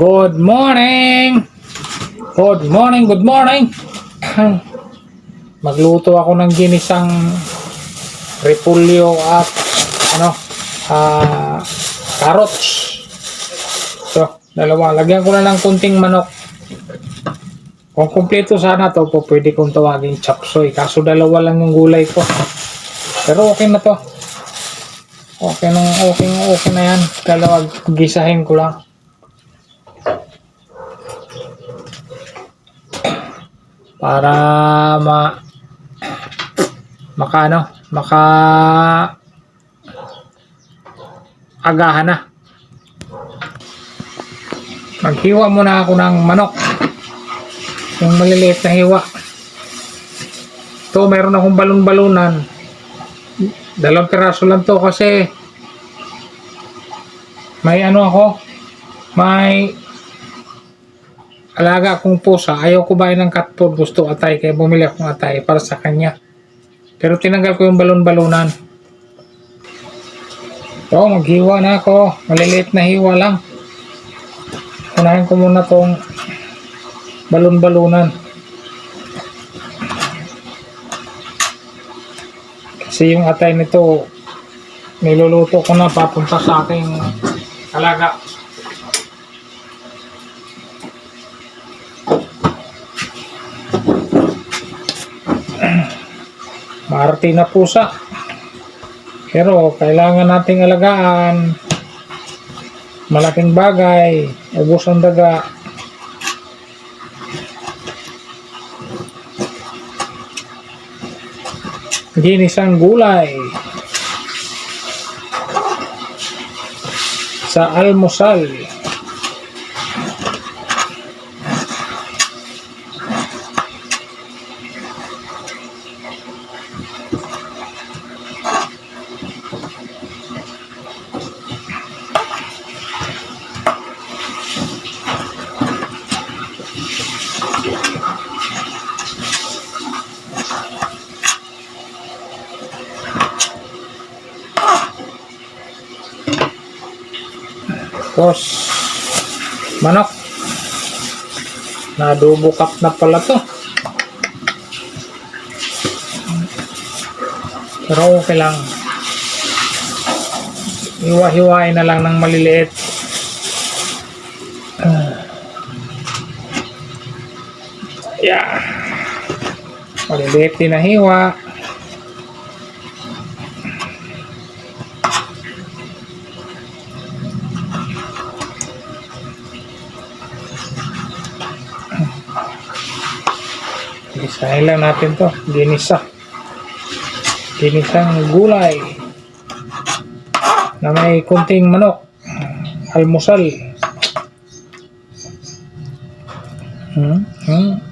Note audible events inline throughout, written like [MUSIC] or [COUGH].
Good morning! Good morning, good morning! Magluto ako ng ginisang repulyo at ano, ah, carrots. So, dalawa. Lagyan ko na ng kunting manok. Kung kumpleto sana to, po, pwede kong tawagin chapsoy. Kaso dalawa lang yung gulay ko. Pero okay na to. Okay na, okay, okay na yan. Dalawa, gisahin ko lang. Para ma maka ano, maka agahan na. Maghiwa muna ako ng manok. Yung maliliit na hiwa. To, meron akong balon-balunan. Dalawang piraso lang to kasi may ano ako, may alaga akong pusa. Ayaw ko bayan ng cat food. Gusto atay. Kaya bumili akong atay para sa kanya. Pero tinanggal ko yung balon-balunan. So, maghiwa na ako. Maliliit na hiwa lang. Unahin ko muna tong balon-balunan. Kasi yung atay nito, niluluto ko na papunta sa aking alaga. Marti na pusa. Pero kailangan nating alagaan. Malaking bagay. Ubus ang daga. Ginisang gulay. Sa almusal. Tapos, manok. Nadubo cup na pala to. Pero okay lang. Hiwa-hiwain na lang ng maliliit. Ah. yeah. Maliliit na hiwa. Gisahin lang natin to. Ginisa. Ginisang gulay. Na may kunting manok. Almusal. Hmm? Hmm?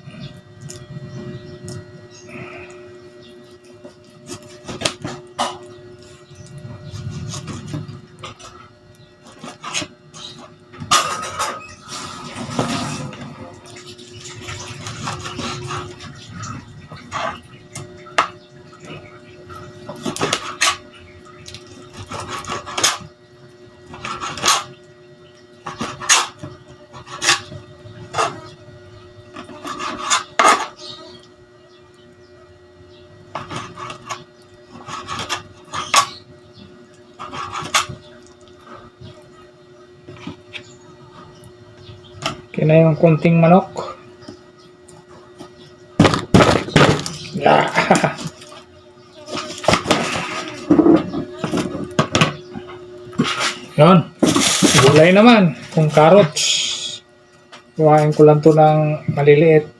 Okay na yung kunting manok. Yeah. [LAUGHS] Yun. Gulay naman. Kung carrots. Kuhain ko lang to ng maliliit.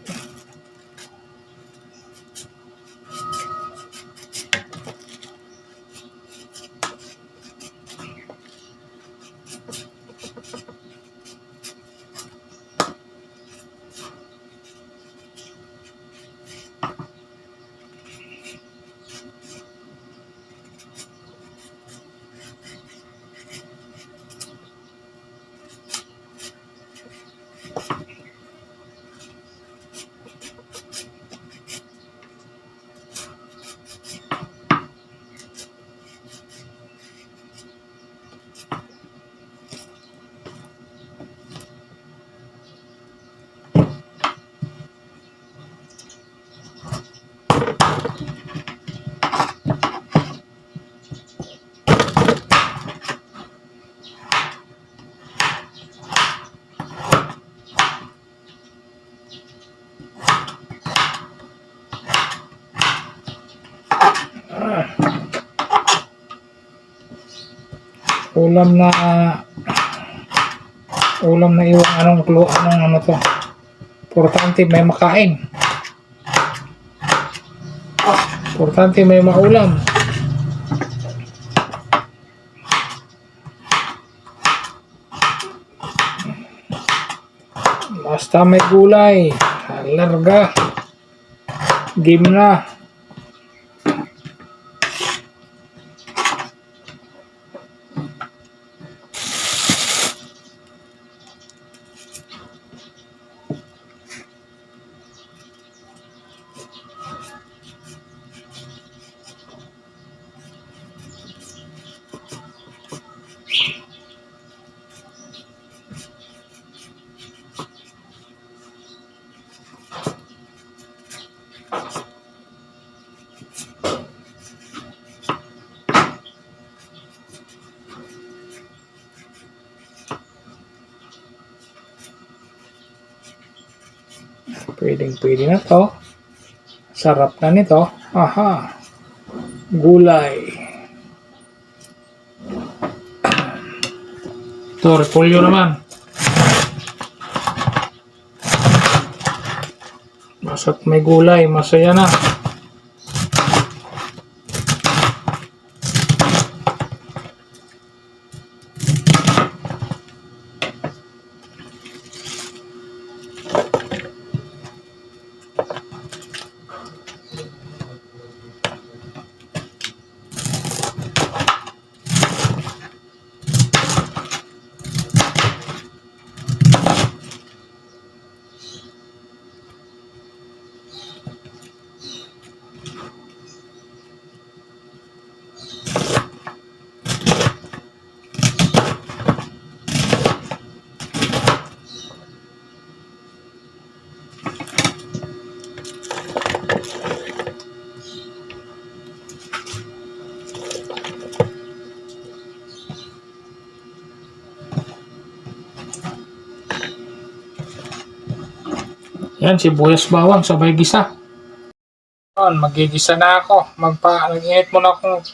Ulam na ulam na iwan anong klo anong ano to? Importante may makain. Importante may maulam. Basta may gulay larga game na Pwedeng pwede na to. Sarap na nito. Aha. Gulay. Ito, repolyo naman. Basta't may gulay, masaya na. Yan, sibuyas bawang, sabay gisa. Yan, magigisa na ako. Magpa, nag-init muna akong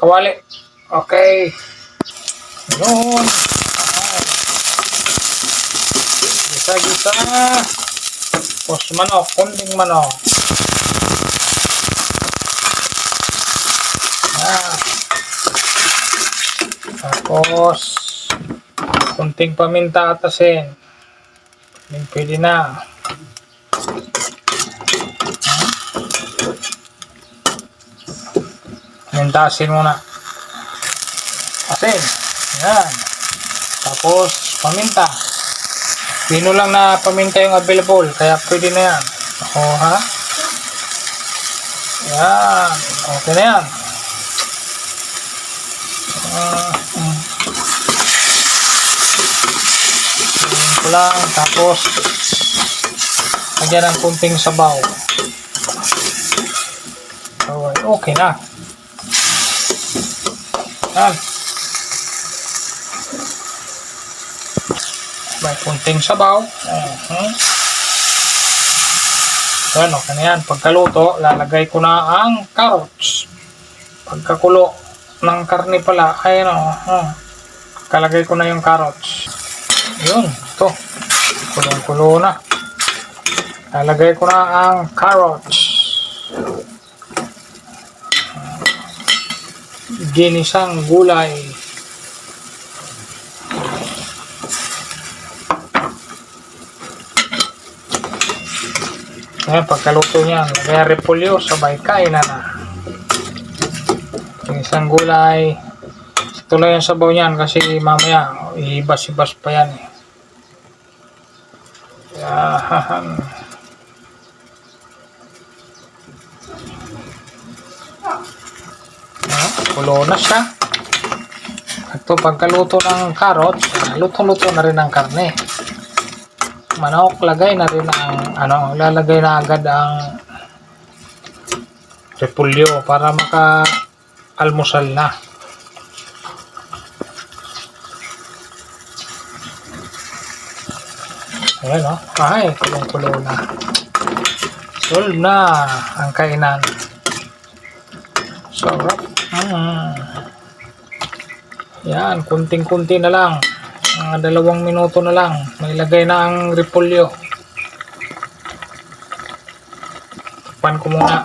kawali. Okay. Yun. Gisa-gisa. Tapos manok, kunding manok. Yan. Tapos, kunting paminta at asin. Pwede na. Mintasin muna. Asin. Yan. Tapos, paminta. Pino lang na paminta yung available. Kaya pwede na yan. O, ha? Yan. Okay na yan. Ah, mm. Yan ko lang. Tapos, lagyan ng kunting sabaw. Okay, okay na. Yan. May kunting sabaw. Uh-huh. Yan, okay na yan. Pagkaluto, lalagay ko na ang carrots. Pagkakulo ng karne pala, ay ano, uh, kalagay ko na yung carrots. Yun, ito. Kulong-kulo na. Lalagay ko na ang carrots. Ginisang gulay. Ngayon, pagkaluto niyan, lagay repolyo, sabay kain na na. Ginisang gulay. Ito lang yung sabaw niyan kasi mamaya, ibas-ibas pa yan eh. Yan. Kulo na siya. Ito pagkaluto ng carrots, luto-luto na rin ang karne. Manok, lagay na rin ang, ano, lalagay na agad ang repulyo para maka almusal na. Ayan o. Oh. Ay, kulong-kulo na. Solve na ang kainan. Sarap. Mm. Yan, kunting-kunti na lang. Mga dalawang minuto na lang. May lagay na ang repolyo. Takpan ko muna.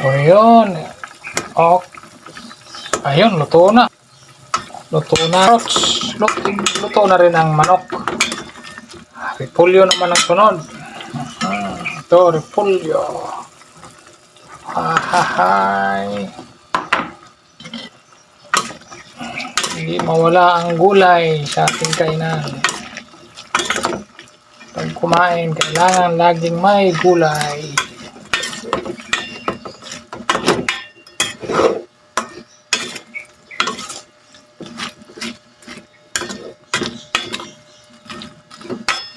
O yun. O. Ayun, luto na. Luto na. Luto, luto na rin ang manok. Repolyo naman ang sunod. Ito, repolyo. Ahahay. Hindi mawala ang gulay sa ating kainan. Pag kumain, kailangan laging may gulay.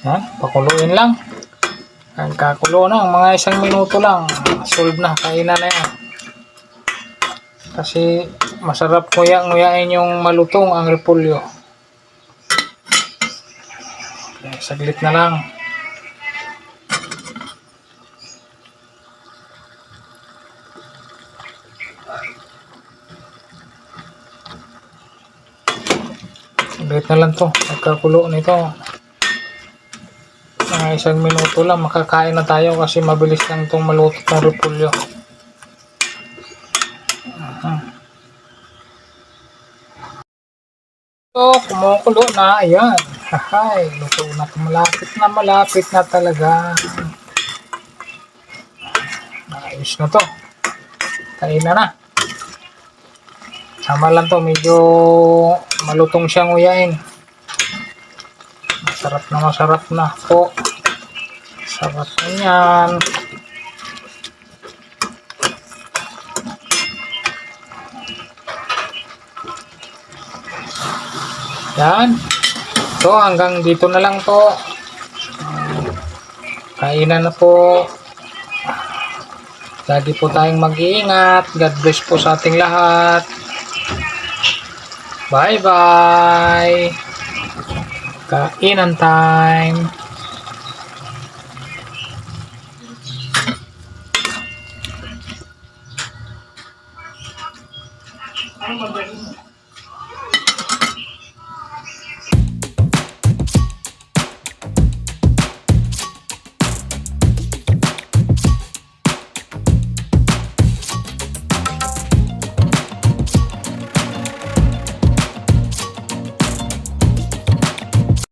Yan, pakuluin lang. Ang kakulo na, mga isang minuto lang. Solve na, kainan na yan. Kasi masarap nguya-nguyain yung malutong ang repolyo. Saglit na lang. Saglit na lang to. Nagkakulo nito. Mga isang minuto lang makakain na tayo kasi mabilis lang itong maluto ng repolyo. So, kumukulo na. Ayan. Hahay. Luto na. Malapit na malapit na talaga. Ayos na to. Kain na na. Sama lang to. Medyo malutong siyang uyain. Masarap na masarap na po. Sarap na yan. Yan. So, hanggang dito na lang po. Kainan na po. Lagi po tayong mag-iingat. God bless po sa ating lahat. Bye-bye. Kainan time. Ano magaling?